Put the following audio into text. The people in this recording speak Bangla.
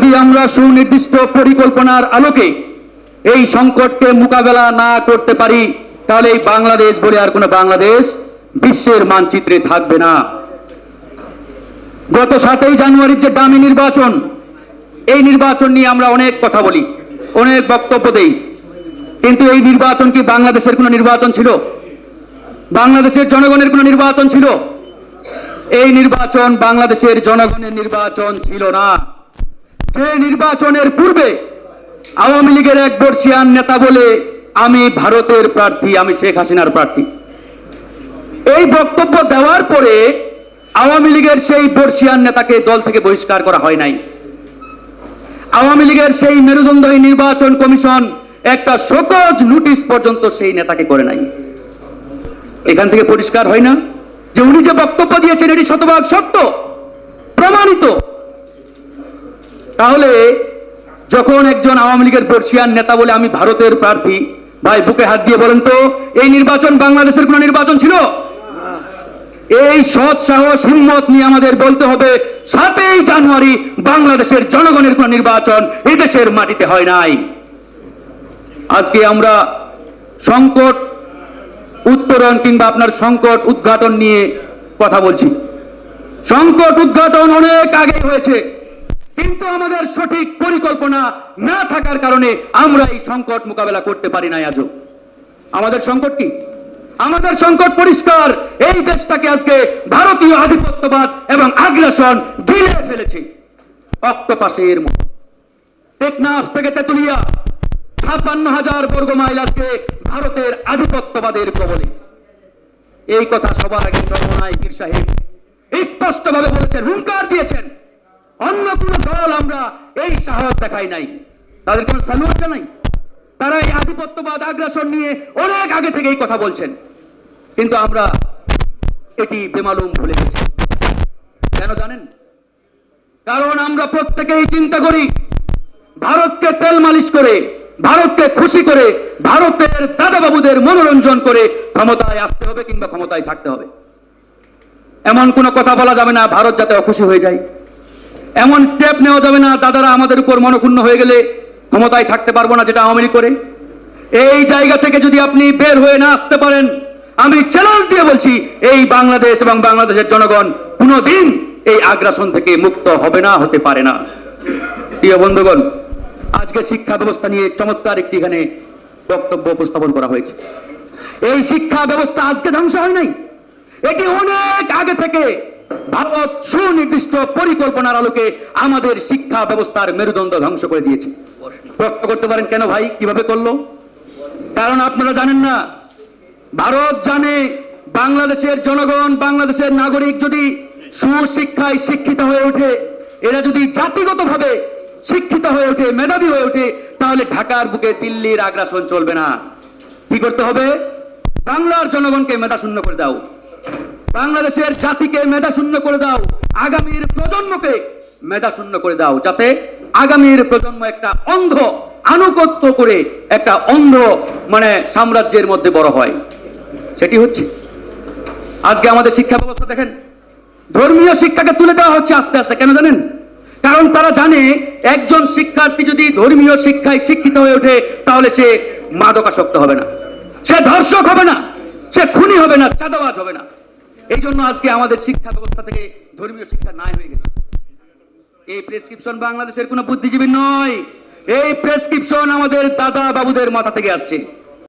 যদি আমরা সুনির্দিষ্ট পরিকল্পনার আলোকে এই সংকটকে মোকাবেলা না করতে পারি তাহলে বাংলাদেশ বলে আর কোনো বাংলাদেশ বিশ্বের মানচিত্রে থাকবে না। গত সাতই জানুয়ারির যে দামি নির্বাচন, এই নির্বাচন নিয়ে আমরা অনেক কথা বলি, অনেক বক্তব্য দেই। কিন্তু এই নির্বাচন কি বাংলাদেশের কোনো নির্বাচন ছিল? বাংলাদেশের জনগণের কোনো নির্বাচন ছিল? এই নির্বাচন বাংলাদেশের জনগণের নির্বাচন ছিল না। যে নির্বাচনের পূর্বে আওয়ামী লীগের এক বর্ষিয়ান নেতা বলে, আমি ভারতের প্রার্থী, আমি শেখ হাসিনার প্রার্থী। এই বক্তব্য দেওয়ার পরে আওয়ামী লীগের সেই বর্ষিয়ান নেতাকে দল থেকে বহিষ্কার করা হয় নাই। আওয়ামী লীগের সেই মেরুদণ্ডহী নির্বাচন কমিশন একটা সকজ নোটিশ পর্যন্ত সেই নেতাকে করে নাই। এখান থেকে পরিষ্কার হয় না যে উনি যে বক্তব্য দিয়েছেন এটি শতভাগ সত্য, প্রমাণিত। তাহলে যখন একজন আওয়ামী লীগের বর্ষিয়ান নেতা বলে আমি ভারতের প্রার্থী, ভাই বুকে হাত দিয়ে বলেন তো, এই নির্বাচন বাংলাদেশের কোন নির্বাচন ছিল? এই সৎ সাহস, হিম্মত নিয়ে আমাদের বলতে হবে, সাতই জানুয়ারি বাংলাদেশের জনগণের কোন নির্বাচন এই দেশের মাটিতে হয় নাই। আজকে আমরা সংকট উত্তরণ কিংবা আপনার সংকট উদ্ঘাটন নিয়ে কথা বলছি। সংকট উদ্ঘাটন অনেক আগে হয়েছে। কিন্তু আমাদের সঠিক পরিকল্পনা না থাকার কারণে আমরা এই সংকট মোকাবেলা করতে পারি না আজও। আমাদের সংকট কি? আমাদের সংকট পরিষ্কার। এই দেশটাকে আজকে ভারতীয় আধিপত্যবাদ এবং আগ্রাসন গিলে ফেলেছে। অক্টোপাসের মতো। টেকনাফ থেকে তেতুলিয়া, ছাপ্পান্ন হাজার বর্গ মাইল আজকে ভারতের আধিপত্যবাদের কবলে। এই কথা সবার আগে চরমনায় পীর সাহেব স্পষ্টভাবে বলেছেন, হুঙ্কার দিয়েছেন। অন্য কোন দল আমরা এই সাহস দেখাই নাই। তাদের কোন স্যালুট জানাই তারা এই আধিপত্যবাদ, আগ্রাসন নিয়ে অনেক আগে থেকে এই কথা বলছেন। কিন্তু আমরা এটি বেমালুম ভুলে গেছি। কেন জানেন? কারণ আমরা প্রত্যেকেই চিন্তা করি, ভারতকে তেল মালিশ করে, ভারতকে খুশি করে, ভারতের দাদাবাবুদের মনোরঞ্জন করে ক্ষমতায় আসতে হবে কিংবা ক্ষমতায় থাকতে হবে। এমন কোনো কথা বলা যাবে না, ভারত যাতে অখুশি হয়ে যায়। এমন স্টেপ নেওয়া যাবে না, দাদারা আমাদের উপর মনক্ষুণ্ণ হয়ে গেলে ক্ষমতায় থাকতে পারব না যেটা আওয়ামী করে। এই জায়গা থেকে যদি আপনি বের হয়ে না আসতে পারেন, আমি চ্যালেঞ্জ দিয়ে বলছি, এই বাংলাদেশ এবং বাংলাদেশের জনগণ কোনোদিন এই আগ্রাসন থেকে মুক্ত হবে না, হতে পারে না। প্রিয় বন্ধুগণ, আজকে শিক্ষা ব্যবস্থা নিয়ে চমৎকার একটি এখানে বক্তব্য উপস্থাপন করা হয়েছে। এই শিক্ষা ব্যবস্থা আজকে ধ্বংস হয় নাই। এটি অনেক আগে থেকে ভারত সুনির্দিষ্ট পরিকল্পনার আলোকে আমাদের শিক্ষা ব্যবস্থার মেরুদণ্ড ধ্বংস করে দিয়েছে। প্রশ্ন করতে পারেন কেন ভাই, কীভাবে করল? কারণ আপনারা জানেন না, ভারত জানে বাংলাদেশের জনগণ, বাংলাদেশের নাগরিক যদি সুশিক্ষায় শিক্ষিত হয়ে ওঠে, এরা যদি জাতিগতভাবে শিক্ষিত হয়ে ওঠে, মেধাবী হয়ে ওঠে, তাহলে ঢাকার বুকে দিল্লির আগ্রাসন চলবে না। কি করতে হবে? বাংলার জনগণকে মেধা শূন্য করে দাও। বাংলাদেশের জাতিকে মেধা শূন্য করে দাও। আগামীর প্রজন্মকে মেধা শূন্য করে দাও, যাতে আগামীর প্রজন্ম একটা অন্ধ, আনুগত্য করে একটা অন্ধ মানে সাম্রাজ্যের মধ্যে বড় হয়। সেটি হচ্ছে, আজকে আমাদের শিক্ষা ব্যবস্থা দেখেন, ধর্মীয় শিক্ষাকে তুলে দেওয়া হচ্ছে আস্তে আস্তে, কেন জানেন? কারণ তারা জানে, একজন শিক্ষার্থী যদি ধর্মীয় শিক্ষায় শিক্ষিত হয়ে ওঠে, তাহলে সে মাদকাসক্ত হবে না। সে ধর্ষক হবে না, সে খুনি হবে না, চাঁদাবাজ হবে না। এই জন্য আজকে আমাদের শিক্ষা ব্যবস্থা থেকে ধর্মীয় শিক্ষা নাই হয়ে গেছে। এই প্রেসক্রিপশন বাংলাদেশের কোনো বুদ্ধিজীবী নয়। এই প্রেসক্রিপশন আমাদের দাদা বাবুদের মাথা থেকে আসছে।